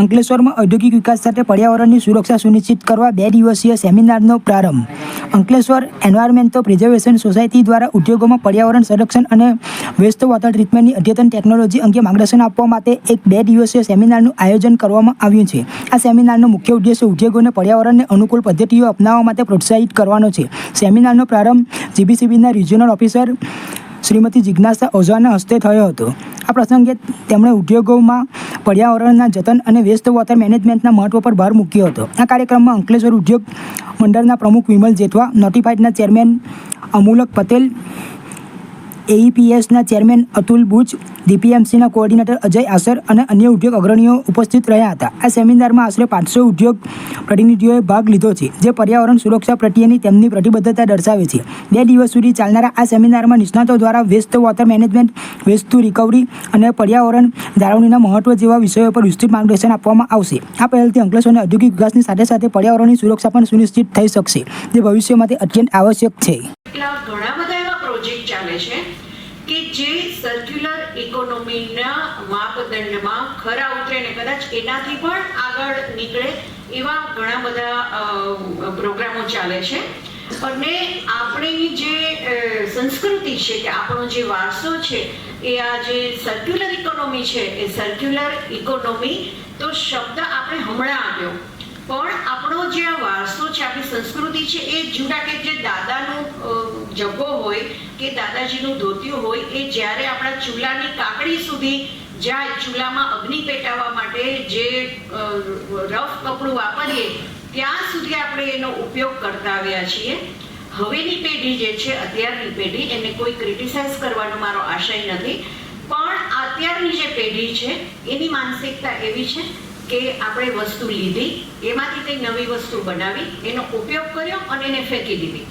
અંકલેશ્વરમાં ઔદ્યોગિક વિકાસ સાથે પર્યાવરણની સુરક્ષા સુનિશ્ચિત કરવા બે દિવસીય સેમિનારનો પ્રારંભ. અંકલેશ્વર એન્વાયરમેન્ટલ પ્રિઝર્વેશન સોસાયટી દ્વારા ઉદ્યોગોમાં પર્યાવરણ સંરક્ષણ અને વેસ્ટ વોટર ટ્રીટમેન્ટની અદ્યતન ટેકનોલોજી અંગે માર્ગદર્શન આપવા માટે એક બે દિવસીય સેમિનારનું આયોજન કરવામાં આવ્યું છે. આ સેમિનારનો મુખ્ય ઉદ્દેશ્ય ઉદ્યોગોને પર્યાવરણને અનુકૂળ પદ્ધતિઓ અપનાવવા માટે પ્રોત્સાહિત કરવાનો છે. સેમિનારનો પ્રારંભ જીબીસીબીના રિજિયોનલ ઓફિસર શ્રીમતી જિજ્ઞાસા ઓઝાના હસ્તે થયો હતો. આ પ્રસંગે તેમણે ઉદ્યોગોમાં પર્યાવરણના જતન અને વેસ્ટ વોટર મેનેજમેન્ટના મહત્વ પર ભાર મૂક્યો હતો. આ કાર્યક્રમમાં અંકલેશ્વર ઉદ્યોગ મંડળના પ્રમુખ વિમલ જેઠવા નોટિફાઈડના ચેરમેન અમૂલક પટેલ એઈપીએસના ચેરમેન અતુલ બુચ ડીપીએમસીના કોઓર્ડિનેટર અજય આસર અને અન્ય ઉદ્યોગ અગ્રણીઓ ઉપસ્થિત રહ્યા હતા. આ સેમિનારમાં આશરે પાંચસો ઉદ્યોગ પ્રતિનિધિઓએ ભાગ લીધો છે, જે પર્યાવરણ સુરક્ષા પ્રત્યેની તેમની પ્રતિબદ્ધતા દર્શાવે છે. બે દિવસ સુધી ચાલનારા આ સેમિનારમાં નિષ્ણાતો દ્વારા waste water management, waste recovery અને પર્યાવરણ જાળવણીના મહત્વ જેવા વિષયો પર વિસ્તૃત માર્ગદર્શન આપવામાં આવશે. આ પહેલથી અંકલેશ્વરના ઔદ્યોગિક વિકાસની સાથે સાથે પર્યાવરણની સુરક્ષા પણ સુનિશ્ચિત થઈ શકશે, જે ભવિષ્ય માટે અત્યંત આવશ્યક છે. ચાલે છે કે જે સર્ક્યુલર ઇકોનોમીના માપદંડમાં ખરા ઉતરે ને કદાચ એનાથી પણ આગળ નીકળે એવા ઘણા બધા પ્રોગ્રામો ચાલે છે. અને આપણી જે સંસ્કૃતિ છે કે આપણો જે વારસો છે એ આ જે સર્ક્યુલર ઇકોનોમી છે એ સર્ક્યુલર ઇકોનોમી તો શબ્દ આપણે હમણાં આવ્યો પણ આપણો જે વારસો છે, આપણી સંસ્કૃતિ છે એ જૂના કે જે દાદાનું જબ્બો હોય કે દાદાજીનું ધોતિયું હોય એ જ્યારે આપણા ચૂલાની કાકડી સુધી જાય ચૂલામાં અગ્નિ પેટાવવા માટે જે રફ કપડું વાપરીએ, ત્યાં સુધી આપણે એનો ઉપયોગ કરતા આવ્યા છીએ. હવેની પેઢી જે છે, અત્યારની પેઢી, એને કોઈ ક્રિટિસાઇઝ કરવાનો મારો આશય નથી. પણ અત્યારની જે પેઢી છે, એની માનસિકતા એવી છે કે આપણે વસ્તુ લીધી, એમાંથી કંઈ નવી વસ્તુ બનાવી, એનો ઉપયોગ કર્યો અને એને ફેંકી દીધી.